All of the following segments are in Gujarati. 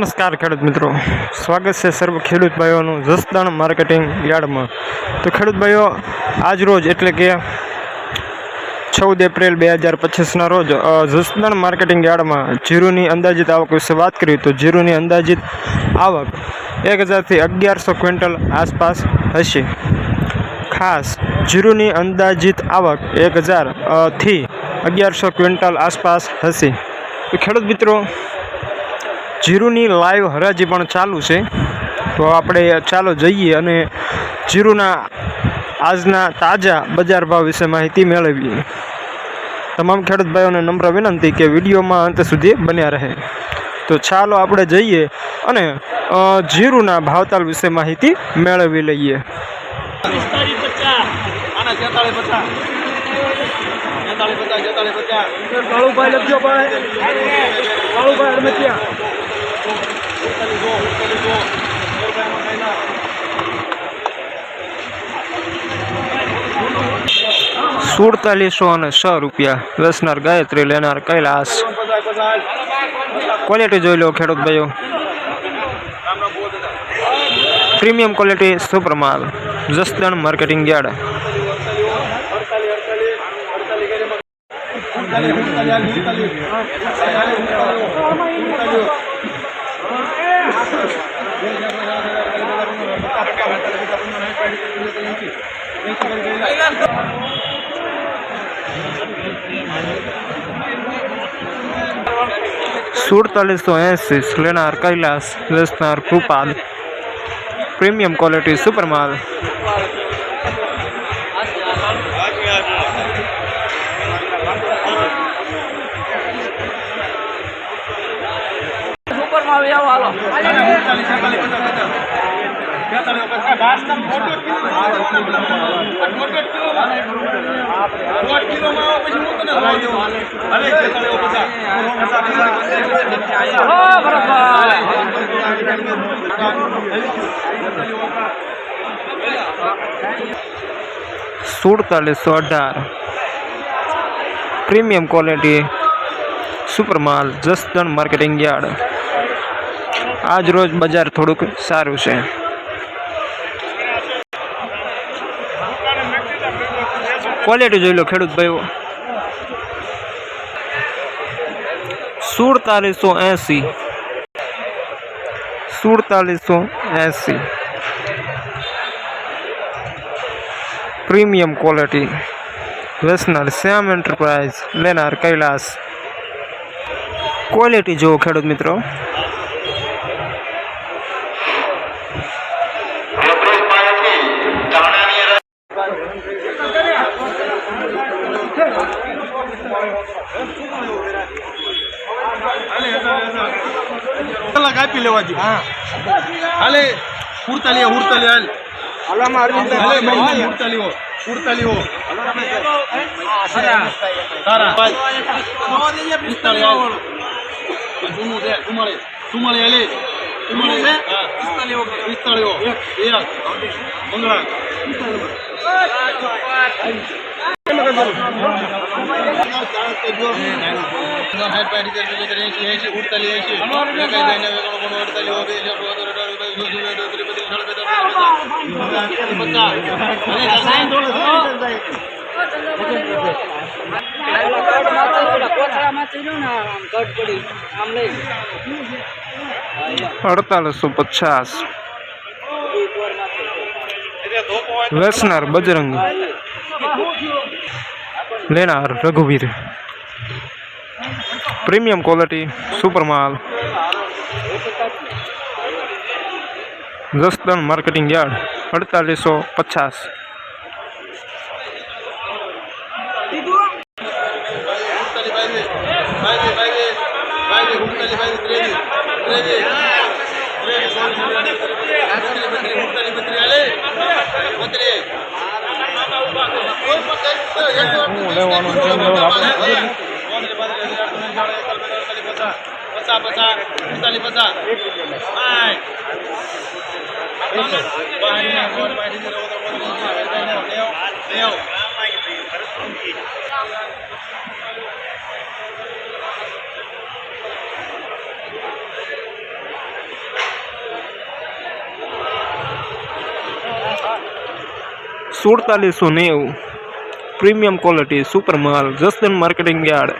નમસ્કાર ખેડૂત મિત્રો. સ્વાગત છે સર્વ ખેડૂત ભાઈઓનું જસદણ માર્કેટિંગ યાર્ડમાં. તો ખેડૂત ભાઈઓ, આજ રોજ એટલે કે ચૌદ એપ્રિલ બે હજાર પચીસના રોજ જસદણ માર્કેટિંગ યાર્ડમાં જીરુની અંદાજિત આવક વિશે વાત કરીએ તો જીરુની અંદાજિત આવક એક હજારથી અગિયારસો ક્વિન્ટલ આસપાસ હશે. ખાસ, જીરુની અંદાજિત આવક એક હજારથી અગિયારસો ક્વિન્ટલ આસપાસ હશે. તો ખેડૂત મિત્રો જીરુની લાઈવ હરાજી પણ ચાલુ છે. તો આપણે ચાલો જઈએ અને જીરુના આજના તાજા બજાર ભાવ વિશે માહિતી મેળવીએ. તમામ ખેડૂત ભાઈઓને નમ્ર વિનંતી કે વિડીયોમાં અંત સુધી બન્યા રહે. તો ચાલો આપણે જઈએ અને જીરુના ભાવતાલ વિશે માહિતી મેળવી લઈએ. કાળુભાઈ લખજો ભાઈ કાળુભાઈ અડમતિયા સુડતાલીસો અને છ રૂપિયા વેસનાર ગાયત્રી, લેનાર, કૈલાસ. ક્વોલિટી જોઈ લો ખેડૂત ભાઈઓ. પ્રીમિયમ ક્વોલિટી સુપર માલ જસદણ માર્કેટિંગ યાર્ડ. સુડતાલીસો એંસી લેનાર કૈલાસ વેસનાર કૃપાલ પ્રીમિયમ ક્વોલિટી સુપર સુડતાલીસો અઢાર પ્રીમિયમ ક્વોલિટી સુપર માલ જસદણ માર્કેટિંગ યાર્ડ આજ રોજ બજાર થોડુંક સારું છે ક્વોલિટી જોઈ લો, ખેડૂત ભાઈઓ. સુડતાલીસો એંસી. સુડતાલીસો એંસી. પ્રીમિયમ ક્વોલિટી વેસનર, શ્યામ એન્ટરપ્રાઇઝ લેનાર કૈલાસ. ક્વોલિટી જુઓ ખેડૂત મિત્રો. આપી લેવા જોઈએ હાલે ઉડતાલી ઉડતાલી હાલ. હાલે મહિના ઉડતાલી હો ઉડતાલી હો તારા પિસ્તાળી હાલ. જૂનું છે ચુમ્માળી ચુમ્માળી હાલે. અડતાલીસો પચાસ. વેસનાર બજરંગ. લેનાર રઘુવીર પ્રીમિયમ ક્વોલિટી સુપર માલ જસદણ માર્કેટિંગ યાર્ડ અડતાલીસો પચાસ લેવાનું છે એમ લેવું આપણે. પચાસ પચાસ પિસ્તાલીસ પચાસ સુડતાલીસો નેવું. પ્રીમિયમ ક્વોલિટી સુપર માલ જસદન માર્કેટિંગ યાર્ડ.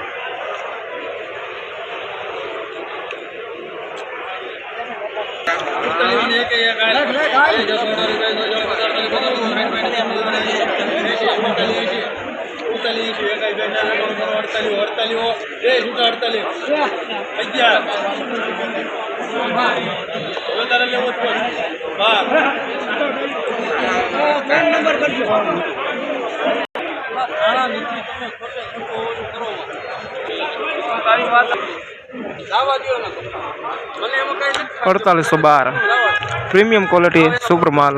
અડતાલીસો બાર. પ્રીમિયમ ક્વોલિટી સુપર માલ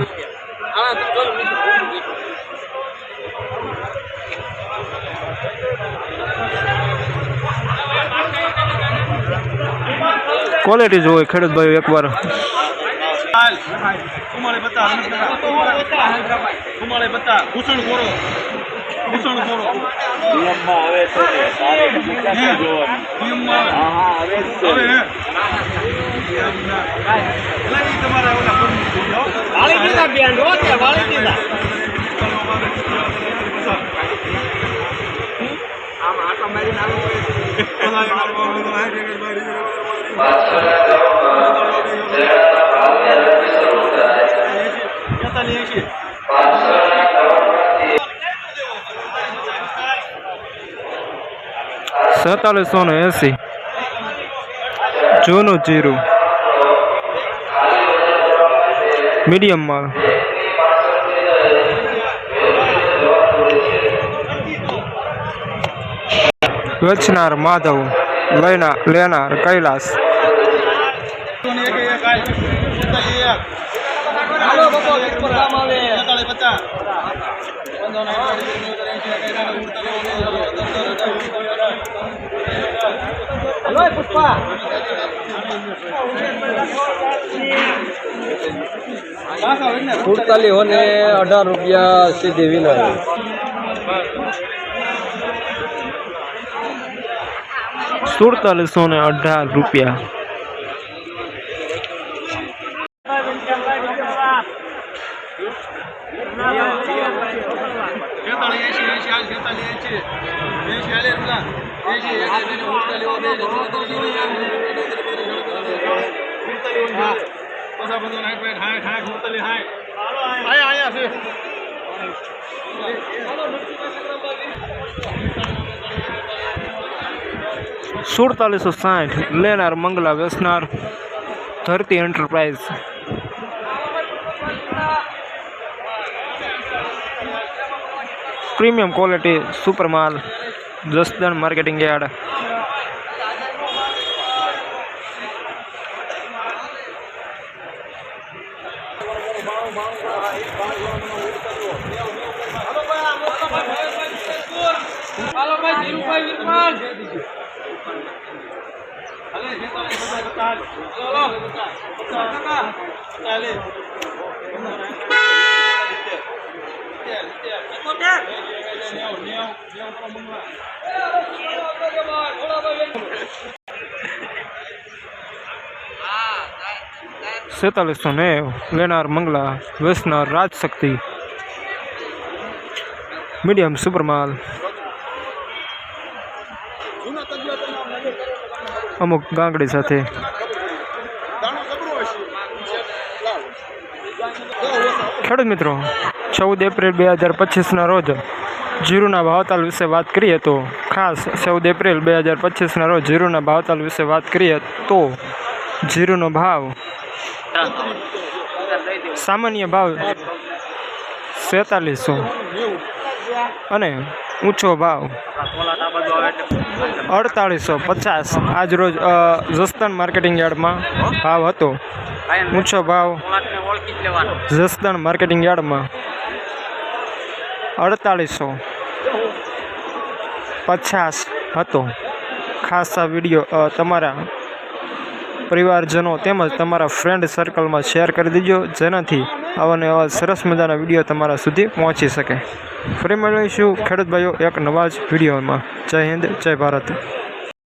ક્વોલિટી જોવે ખેડૂત ભાઈ એકવાર. તમારે બતા કુમારે બતા ભૂષણ કોરો ભૂષણ કોરો નિયમમાં આવે છે ને નિકાસ જોવાની. નિયમમાં હા હા આવે છે. હવે હે? તમારા ઓલા પરમિટ વાળી દીધા બેન રોતે વાળી દીધા. આમ આટો મારીને આવું સત્તાવીસો ને એસી જૂનું જીરું મીડિયમ માલ વેચનાર માધવ લેના લેનાર કૈલાસ સુડતાલીસ અને અઢાર રૂપિયા સીધી વિનર સુડતાલીસો ને અઢાર રૂપિયા સુડતાલીસો સાઠ લેનાર મંગલા વેસનાર ધરતી એન્ટરપ્રાઇઝ પ્રીમિયમ ક્વોલિટી સુપર માલ જસદણ માર્કેટિંગ યાર્ડ સેતાલીસો નેવ લેનાર મંગલા વેચનાર રાજશક્તિ મીડિયમ સુપર અમુક ગાંગડી સાથે. ખેડૂત મિત્રો, ચૌદ એપ્રિલ બે હજાર પચીસના રોજ જીરુના ભાવતાલ વિશે વાત કરીએ તો ખાસ ચૌદ એપ્રિલ બે હજાર પચીસના રોજ જીરુના ભાવતાલ વિશે વાત કરીએ તો જીરુનો ભાવ સામાન્ય ભાવ સેતાલીસો અને ઊંચો ભાવ. અડતાળીસો પચાસ. આજ રોજ જસદણ માર્કેટિંગ યાર્ડમાં ભાવ હતો. ઊંચો ભાવ જસદણ માર્કેટિંગ યાર્ડમાં અડતાળીસો પચાસ હતો. ખાસ આ વીડિયો તમારા પરિવારજનો તેમજ તમારા ફ્રેન્ડ સર્કલમાં શેર કરી દીજો, જેનાથી આવા ને આવા સરસ મજાના વીડિયો તમારા સુધી પહોંચી શકે. ફરી મળીશું ખેડૂત ભાઈઓ એક નવા જ વિડીયોમાં જય હિન્દ, જય ભારત.